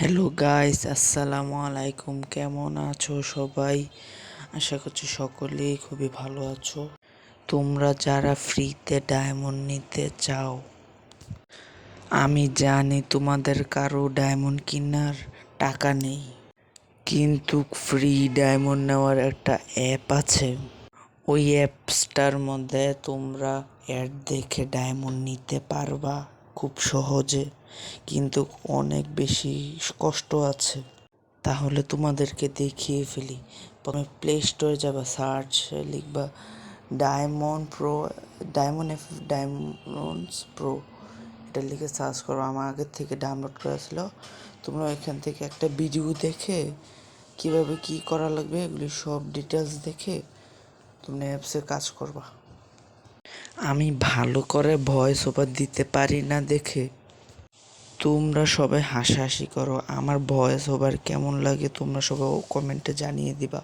Hello guys আসসালামু আলাইকুম কেমন আছো সবাই? আশা করছি সকলেই খুবই ভালো আছো। তোমরা যারা ফ্রিতে ডায়মন্ড নিতে চাও, আমি জানি তোমাদের কারও ডায়মন্ড কেনার টাকা নেই। কিন্তু ফ্রি ডায়মন্ড নেওয়ার একটা অ্যাপ আছে। ওই অ্যাপসটার মধ্যে তোমরা অ্যাড দেখে ডায়মন্ড নিতে পারবা। খুব সহজে, কিন্তু অনেক বেশি কষ্ট আছে। তাহলে তোমাদেরকে দেখিয়ে ফেলি। প্রথমে প্লে স্টোরে যাবা সার্চ লিখবা diamond pro diamond F diamonds pro এটা লিখে সার্চ করো। আমার আগের থেকে ডাউনলোড করা ছিল। তোমরা এখান থেকে একটা ভিডিও দেখে কীভাবে কি করা লাগবে, এগুলি সব ডিটেলস দেখে তোমরা অ্যাপসে কাজ করবা। আমি ভালো করে ভয়েস ওভার দিতে পারি না দেখে? তোমরা সবাই হাসাহাসি করো। আমার ভয়েস ওভার কেমন লাগে তোমরা সবাই কমেন্টে জানিয়ে দিবা।